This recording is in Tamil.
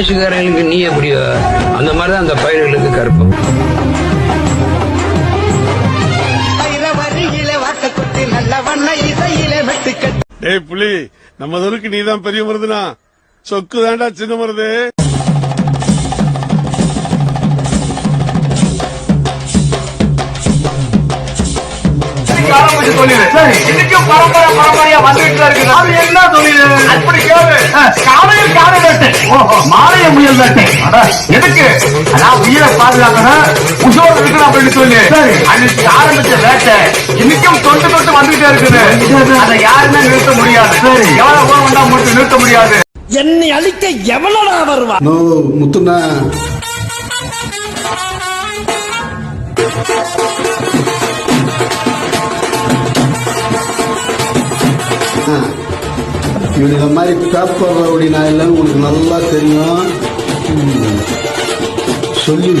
வயசுக்காரங்களுக்கு நீ எப்படியோ அந்த மாதிரி தான் அந்த பயிர்களுக்கு கருப்பு. வரியில வாட்டக்குட்டி நல்ல வண்ண இசையில வெட்டுக்கட்டு டேய் புலி நம்ம ஊருக்கு நீதான் பெரிய மருதுனா? சொக்கு தாண்டா சின்ன மருது. இன்னைக்கும் பரம்பரை பரம்பரையா வந்துட்டு இருக்குது. அது என்ன தொழில்? அப்படி கேளு. காலையில் மாலைய முயல் அட, எதுக்கு? அதான் உயிரை பாதுகாக்கணும். உசோடு இருக்கணும் அப்படின்னு சொல்லி. அன்னைக்கு ஆரம்பிச்ச வேட்டை இன்னைக்கும் தொட்டு தொட்டு வந்துட்டே இருக்குது. அதை யாருமே நிறுத்த முடியாது. எவ்வளவு கூட வந்தா மட்டும் நிறுத்த முடியாது. என்னை அழிக்க எவ்வளவு வருவா? நோ இவனுக்கு மாதிரி பேப்பர் ரவுடி நான் இல்லைன்னு உனக்கு நல்லா தெரியும். சொல்லி